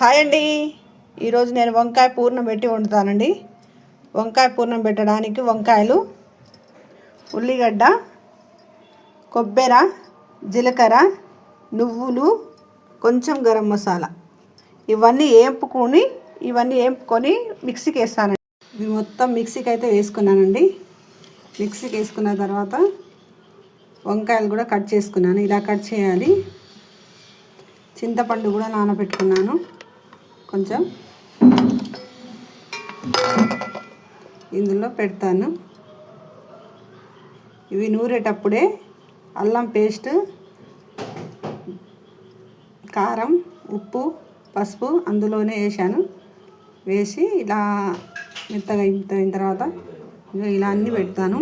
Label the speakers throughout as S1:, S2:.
S1: Hi అండి. ఈరోజు నేను వంకాయ పూర్ణం పెట్టి వండుతానండి. వంకాయ పూర్ణం పెట్టడానికి వంకాయలు ఉల్లిగడ్డ కొబ్బెర జీలకర్ర నువ్వులు కొంచెం గరం మసాలా. ఇవన్నీ ఏంపుకొని ఇవన్నీ వేపుకొని మిక్సీకి వేస్తానండి. ఇవి మొత్తం మిక్సీకి అయితే వేసుకున్నానండి. మిక్సీకి వేసుకున్న తర్వాత వంకాయలు కూడా కట్ చేసుకున్నాను. ఇలా కట్ చేయాలి. చింతపండు కూడా నానబెట్టుకున్నాను. కొంచెం ఇందులో పెడతాను. ఇవి నూరేటప్పుడే అల్లం పేస్ట్ కారం ఉప్పు పసుపు అందులోనే వేసాను వేసి ఇలా మెత్తగా అయిన తర్వాత ఇలా అన్నీ పెడతాను.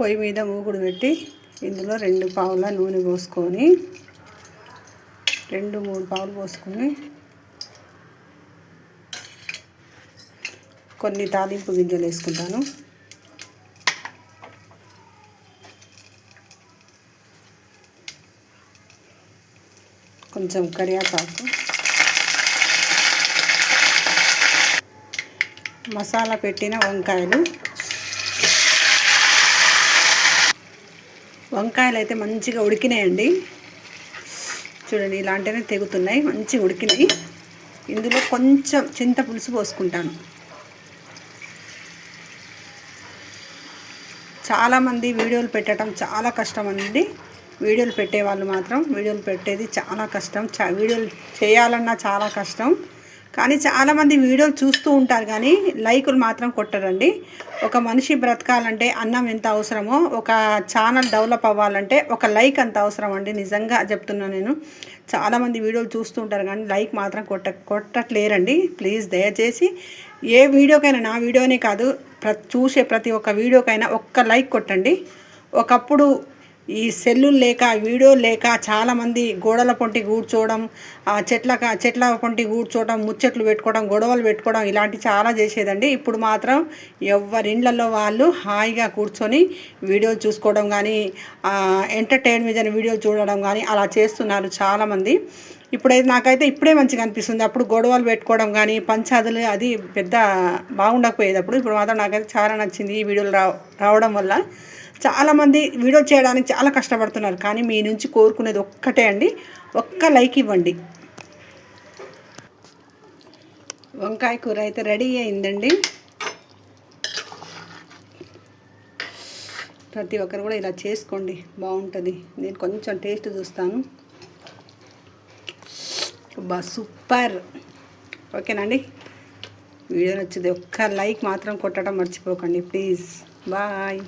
S1: పొయ్యి మీద మూగుడు పెట్టి ఇందులో రెండు పావుల నూనె పోసుకొని రెండు మూడు పావులు పోసుకుని కొన్ని తాలింపు గింజలు వేసుకుంటాను. కొంచెం కరివేపాకు. మసాలా పెట్టిన వంకాయలు. వంకాయలు అయితే మంచిగా ఉడికినాయండి. చూడండి ఇలాంటినే తెగుతున్నాయి మంచిగా ఉడికినాయి. ఇందులో కొంచెం చింత పులుసు పోసుకుంటాను. చాలామంది వీడియోలు పెట్టడం చాలా కష్టం అండి. వీడియోలు పెట్టే వాళ్ళు మాత్రం వీడియోలు పెట్టేది చాలా కష్టం. చా వీడియోలు చేయాలన్నా చాలా కష్టం. కానీ చాలామంది వీడియోలు చూస్తూ ఉంటారు కానీ లైకులు మాత్రం కొట్టరండి. ఒక మనిషి బ్రతకాలంటే అన్నం ఎంత అవసరమో ఒక ఛానల్ డెవలప్ అవ్వాలంటే ఒక లైక్ అంత అవసరం అండి నిజంగా చెప్తున్నాను నేను. చాలామంది వీడియోలు చూస్తూ ఉంటారు కానీ లైక్ మాత్రం కొట్ట కొట్టట్లేరండి. ప్లీజ్ దయచేసి ఏ వీడియోకైనా నా వీడియోనే కాదు ప్ర చూసే ప్రతి ఒక్క వీడియోకైనా ఒక్క లైక్ కొట్టండి. ఒకప్పుడు ఈ సెల్లు లేక వీడియో లేక చాలామంది గోడల పొంటి కూర్చోవడం చెట్ల చెట్ల పొంటి కూర్చోవడం ముచ్చట్లు పెట్టుకోవడం గొడవలు పెట్టుకోవడం ఇలాంటి చాలా చేసేదండి. ఇప్పుడు మాత్రం ఎవరిండ్లలో వాళ్ళు హాయిగా కూర్చొని వీడియోలు చూసుకోవడం కానీ ఎంటర్టైన్మెంట్ వీడియోలు చూడడం కానీ అలా చేస్తున్నారు చాలామంది ఇప్పుడైతే నాకైతే ఇప్పుడే మంచిగా అనిపిస్తుంది. అప్పుడు గొడవలు పెట్టుకోవడం కానీ పంచాదులు అది పెద్ద బాగుండకపోయేది అప్పుడు ఇప్పుడు మాత్రం నాకైతే చాలా నచ్చింది ఈ వీడియోలు రావడం వల్ల. చాలామంది వీడియో చేయడానికి చాలా కష్టపడుతున్నారు కానీ మీ నుంచి కోరుకునేది ఒక్కటే అండి. ఒక్క లైక్ ఇవ్వండి. వంకాయ కూర అయితే రెడీ అయిందండి. ప్రతి ఒక్కరు కూడా ఇలా చేసుకోండి బాగుంటుంది. నేను కొంచెం టేస్ట్ చూస్తాను. బా సూపర్. ఓకేనండి వీడియో నచ్చింది ఒక్క లైక్ మాత్రం కొట్టడం మర్చిపోకండి ప్లీజ్. బాయ్.